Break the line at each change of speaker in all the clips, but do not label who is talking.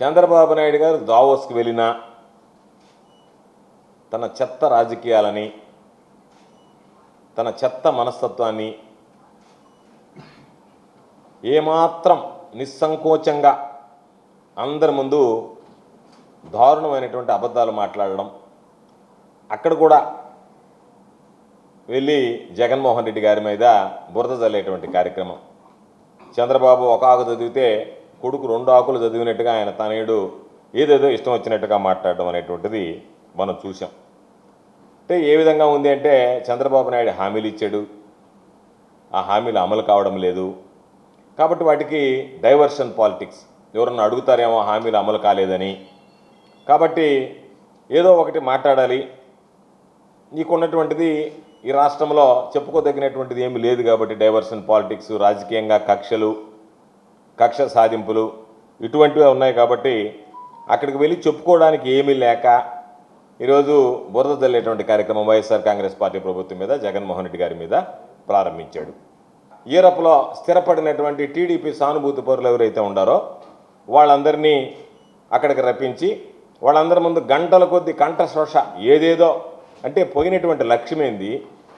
చంద్రబాబు నాయుడు గారు దావోస్కి వెళ్ళినా తన చెత్త రాజకీయాలని తన చెత్త మనస్తత్వాన్ని ఏమాత్రం నిస్సంకోచంగా అందరి ముందు దారుణమైనటువంటి అబద్ధాలు మాట్లాడడం అక్కడ కూడా వెళ్ళి జగన్మోహన్ రెడ్డి గారి మీద బురద జల్లేటువంటి కార్యక్రమం. చంద్రబాబు ఒక ఆకు చదివితే కొడుకు రెండు ఆకులు చదివినట్టుగా ఆయన తనయుడు ఏదేదో ఇష్టం వచ్చినట్టుగా మాట్లాడడం అనేటువంటిది మనం చూసాం అంటే ఏ విధంగా ఉంది అంటే చంద్రబాబు నాయుడు హామీలు ఇచ్చాడు. ఆ హామీలు అమలు కావడం లేదు. కాబట్టి వాటికి డైవర్షన్ పాలిటిక్స్. ఎవరన్నా అడుగుతారేమో హామీలు అమలు కాలేదని. కాబట్టి ఏదో ఒకటి మాట్లాడాలి. నీకున్నటువంటిది ఈ రాష్ట్రంలో చెప్పుకోదగినటువంటిది ఏమీ లేదు కాబట్టి డైవర్షన్ పాలిటిక్స్ రాజకీయంగా కక్షలు కక్ష సాధింపులు ఇటువంటివే ఉన్నాయి కాబట్టి అక్కడికి వెళ్ళి చెప్పుకోవడానికి ఏమీ లేక ఈరోజు బురద తల్లేటువంటి కార్యక్రమం వైఎస్ఆర్ కాంగ్రెస్ పార్టీ ప్రభుత్వం మీద జగన్మోహన్ రెడ్డి గారి మీద ప్రారంభించాడు. యూరప్లో స్థిరపడినటువంటి టీడీపీ సానుభూతి పరులు ఎవరైతే ఉండారో వాళ్ళందరినీ అక్కడికి రప్పించి వాళ్ళందరి ముందు గంటల కొద్ది కంఠశోష ఏదేదో అంటే పోయినటువంటి లక్ష్యం ఏంది?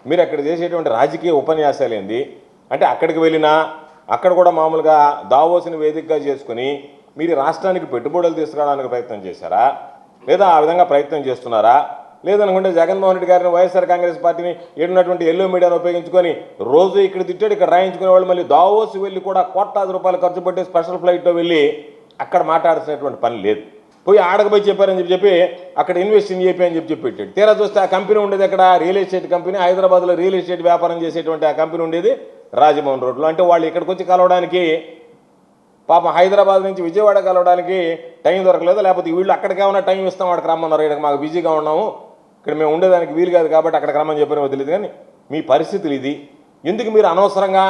మీరు అక్కడ చేసేటువంటి రాజకీయ ఉపన్యాసాలు ఏంది? అంటే అక్కడికి వెళ్ళినా అక్కడ కూడా మామూలుగా దావోసిని వేదికగా చేసుకుని మీరు రాష్ట్రానికి పెట్టుబడులు తీసుకురావడానికి ప్రయత్నం చేశారా? లేదా ఆ విధంగా ప్రయత్నం చేస్తున్నారా? లేదనుకుంటే జగన్మోహన్ రెడ్డి గారిని వైఎస్ఆర్ కాంగ్రెస్ పార్టీని ఏడున్నటువంటి ఎల్లో మీడియాను ఉపయోగించుకొని రోజు ఇక్కడ తిట్టాడు ఇక్కడ రాయించుకునే వాళ్ళు మళ్ళీ దావోసి వెళ్ళి కూడా కోట్లాది రూపాయలు ఖర్చు పెట్టి స్పెషల్ ఫ్లైట్లో వెళ్ళి అక్కడ మాట్లాడాల్సినటువంటి పని లేదు. పోయి ఆడకపోయి చెప్పారని చెప్పి చెప్పి అక్కడ ఇన్వెస్టింగ్ చెప్పి అని చెప్పి చెప్పి పెట్టాడు. తీరా చూస్తే ఆ కంపెనీ ఉండేది అక్కడ రియల్ ఎస్టేట్ కంపెనీ హైదరాబాద్లో రియల్ ఎస్టేట్ వ్యాపారం చేసేటువంటి ఆ కంపెనీ ఉండేది. రాజమోహన్ రోడ్లో అంటే వాళ్ళు ఇక్కడికి వచ్చి కలవడానికి పాపం హైదరాబాద్ నుంచి విజయవాడ కలవడానికి టైం దొరకలేదు. లేకపోతే వీళ్ళు అక్కడికి ఏమైనా టైం ఇస్తాం వాడికి రమ్మన్నారు. ఇక్కడ మాకు బిజీగా ఉన్నాము. ఇక్కడ మేము ఉండేదానికి వీలు కాదు కాబట్టి అక్కడికి రమ్మని చెప్పారో తెలియదు కానీ మీ పరిస్థితులు ఇది. ఎందుకు మీరు అనవసరంగా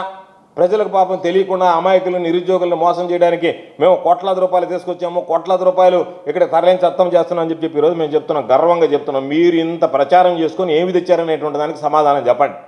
ప్రజలకు పాపం తెలియకుండా అమాయకులు నిరుద్యోగులను మోసం చేయడానికి మేము కోట్లాది రూపాయలు తీసుకొచ్చాము కోట్లాది రూపాయలు ఇక్కడ తరలించి అర్థం చేస్తున్నాం అని చెప్పి ఈరోజు మేము చెప్తున్నాం గర్వంగా చెప్తున్నాం. మీరు ఇంత ప్రచారం చేసుకొని ఏమి తెచ్చారనేటువంటి దానికి సమాధానం చెప్పండి.